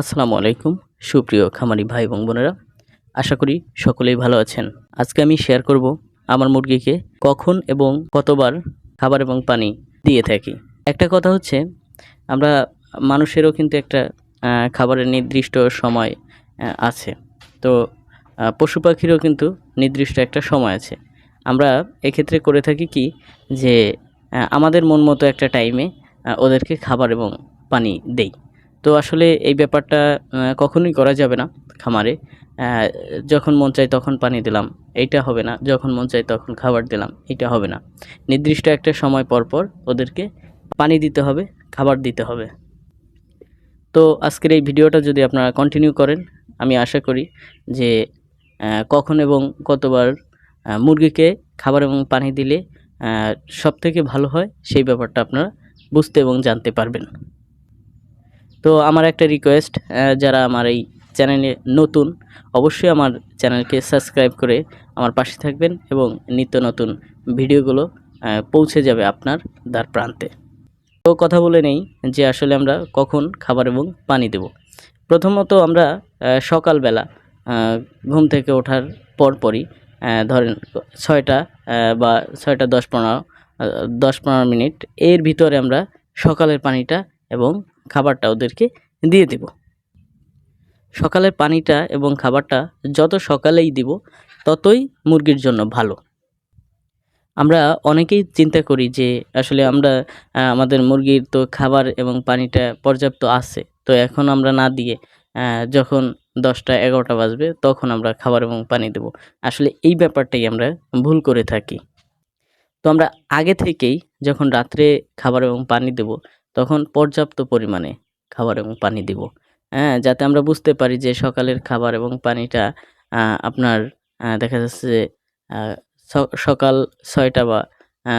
আসসালামু আলাইকুম, সুপ্রিয় খামারি ভাই এবং বোনেরা। আশা করি সকলেই ভালো আছেন। আজকে আমি শেয়ার করব আমার মুরগিকে কখন এবং কতবার খাবার এবং পানি দিয়ে থাকি। একটা কথা হচ্ছে, আমরা মানুষেরও কিন্তু একটা খাবারের নির্দিষ্ট সময় আছে। তো পশু পাখিরও কিন্তু নির্দিষ্ট একটা সময় আছে। আমরা এক্ষেত্রে করে থাকি কি যে আমাদের মন মতো একটা টাইমে ওদেরকে খাবার এবং পানি দেই। তো আসলে এই ব্যাপারটা কখনোই করা যাবে না খামারে। যখন মন চায় তখন পানি দিলাম, এইটা হবে না। যখন মন চায় তখন খাবার দিলাম এটা হবে না। নির্দিষ্ট একটা সময় পর পর ওদেরকে পানি দিতে হবে, খাবার দিতে হবে। তো আজকের এই ভিডিওটা যদি আপনারা কন্টিনিউ করেন, আমি আশা করি যে কখন এবং কতবার মুরগিকে খাবার এবং পানি দিলে সবথেকে ভালো হয়, সেই ব্যাপারটা আপনারা বুঝতে এবং জানতে পারবেন। তো আমার একটা রিকোয়েস্ট যারা আমার এই চ্যানেলে নতুন, অবশ্যই আমার চ্যানেলকে সাবস্ক্রাইব করে আমার পাশে থাকবেন এবং নিত্য নতুন ভিডিওগুলো পৌঁছে যাবে আপনার দ্বার প্রান্তে। তো কথা বলে নেই যে আসলে আমরা কখন খাবার এবং পানি দেব। প্রথমত আমরা সকালবেলা ঘুম থেকে ওঠার পরপরই ধরেন ছয়টা বা ছয়টা দশ পনেরো দশ পনেরো মিনিট, এর ভিতরে আমরা সকালের পানিটা এবং খাবারটা ওদেরকে দিয়ে দেব। সকালের পানিটা এবং খাবারটা যত সকালেই দিব, ততই মুরগির জন্য ভালো। আমরা অনেকেই চিন্তা করি যে, আসলে আমরা আমাদের মুরগির তো খাবার এবং পানিটা পর্যাপ্ত আছে, তো এখন আমরা না দিয়ে যখন দশটা এগারোটা বাজবে, তখন আমরা খাবার এবং পানি দেব। আসলে এই ব্যাপারটাই আমরা ভুল করে থাকি। তো আমরা আগে থেকেই যখন রাত্রে খাবার এবং পানি দেব তখন পর্যাপ্ত পরিমাণে খাবার এবং পানি দিব। হ্যাঁ যাতে আমরা বুঝতে পারি যে সকালের খাবার এবং পানিটা আপনার দেখা যাচ্ছে যে সকাল ছয়টা বা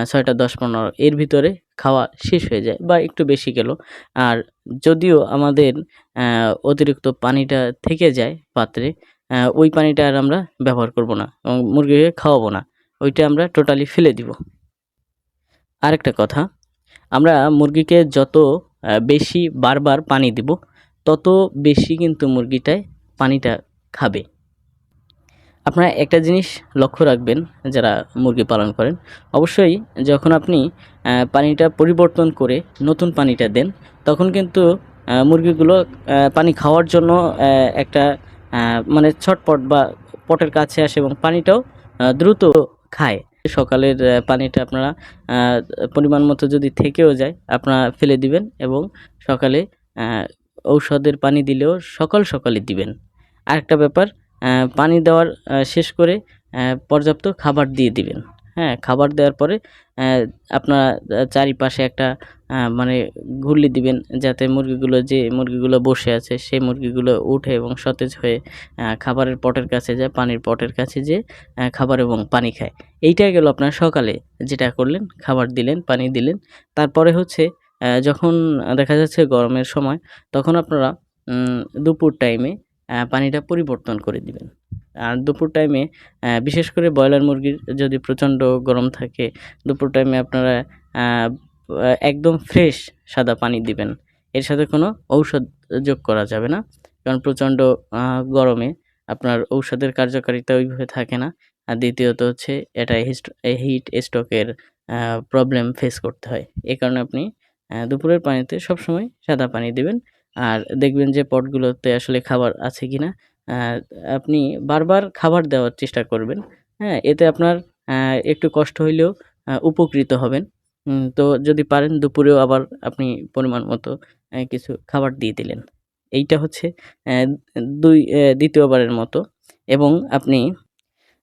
ছয়টা দশ পনেরো এর ভিতরে খাওয়া শেষ হয়ে যায় বা একটু বেশি গেল। আর যদিও আমাদের অতিরিক্ত পানিটা থেকে যায় পাত্রে ওই পানিটা আর আমরা ব্যবহার করব না এবং মুরগিকে খাওয়াবো না। ওইটা আমরা টোটালি ফেলে দিব। আরেকটা কথা আমরা মুরগিকে যত বেশি বারবার পানি দিব, তত বেশি কিন্তু মুরগিটায় পানিটা খাবে। আপনারা একটা জিনিস লক্ষ্য রাখবেন যারা মুরগি পালন করেন, অবশ্যই যখন আপনি পানিটা পরিবর্তন করে নতুন পানিটা দেন, তখন কিন্তু মুরগিগুলো পানি খাওয়ার জন্য একটা মানে ছটপট বা পটের কাছে আসে এবং পানিটাও দ্রুত খায়। সকালের পানিটা আপনারা পরিমাণ মতো যদি থেকেও যায়, আপনারা ফেলে দিবেন এবং সকালে ঔষধের পানি দিলেও সকাল সকালে দিবেন। আরেকটা ব্যাপার পানি দেওয়ার শেষ করে পর্যাপ্ত খাবার দিয়ে দিবেন। হ্যাঁ খাবার দেওয়ার পরে আপনারা চারিপাশে একটা মানে ঘুরলি দিবেন যাতে মুরগিগুলো যে মুরগিগুলো বসে আছে সেই মুরগিগুলো উঠে এবং সতেজ হয়ে খাবারের পটের কাছে যায়, পানির পটের কাছে যে খাবার এবং পানি খায়। এইটাই গেল আপনার সকালে যেটা করলেন, খাবার দিলেন, পানি দিলেন। তারপরে হচ্ছে যখন দেখা যাচ্ছে গরমের সময়, তখন আপনারা দুপুর টাইমে পানিটা পরিবর্তন করে দিবেন। আর দুপুর টাইমে বিশেষ করে ব্রয়লার মুরগির যদি প্রচণ্ড গরম থাকে, দুপুর টাইমে আপনারা একদম ফ্রেশ সাদা পানি দিবেন। এর সাথে কোনো ঔষধ যোগ করা যাবে না, কারণ প্রচণ্ড গরমে আপনার ঔষধের কার্যকারিতা ওইভাবে থাকে না। আর দ্বিতীয়ত হচ্ছে, এটা হিট স্ট্রোকের প্রবলেম ফেস করতে হয়। এ কারণে আপনি দুপুরের পানিতে সবসময় সাদা পানি দেবেন। আর দেখবেন যে পটগুলোতে আসলে খাবার আছে কিনা। আহ, আপনি বারবার খাবার দেওয়ার চেষ্টা করবেন। হ্যাঁ এতে আপনার একটু কষ্ট হইলেও উপকৃত হবেন। তো যদি পারেন দুপুরেও আবার আপনি পরিমাণ মতো কিছু খাবার দিয়ে দিলেন। এইটা হচ্ছে দুই দ্বিতীয়বারের মতো। এবং আপনি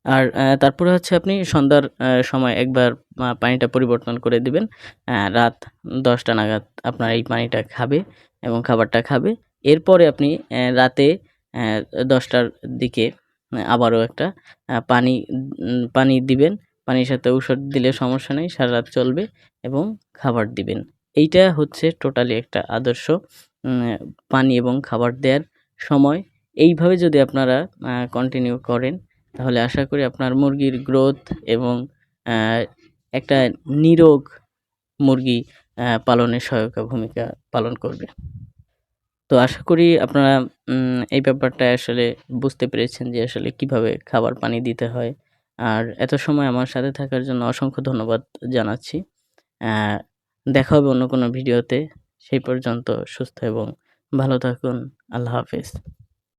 আর তারপরে হচ্ছে আপনি সন্ধ্যার সময় একবার পানিটা পরিবর্তন করে দিবেন। রাত দশটা নাগাদ আপনার এই পানিটা খাবে এবং খাবারটা খাবে। এরপরে আপনি রাতে দশটার দিকে আবারও একটা পানি পানি দিবেন। পানির সাথে ঔষধ দিলে সমস্যা নেই, সারা রাত চলবে এবং খাবার দিবেন। এইটা হচ্ছে টোটালি একটা আদর্শ পানি এবং খাবার দেওয়ার সময়। এইভাবে যদি আপনারা কন্টিনিউ করেন তাহলে আশা করি আপনার মুরগির গ্রোথ এবং একটা নিরোগ মুরগি পালনে সহায়কা ভূমিকা পালন করবে। তো আশা করি আপনারা এই ব্যাপারটা আসলে বুঝতে পেরেছেন যে আসলে কীভাবে খাবার পানি দিতে হয়। আর এত সময় আমার সাথে থাকার জন্য অসংখ্য ধন্যবাদ জানাচ্ছি। দেখা হবে অন্য কোনো ভিডিওতে। সেই পর্যন্ত সুস্থ এবং ভালো থাকুন। আল্লাহ হাফেজ।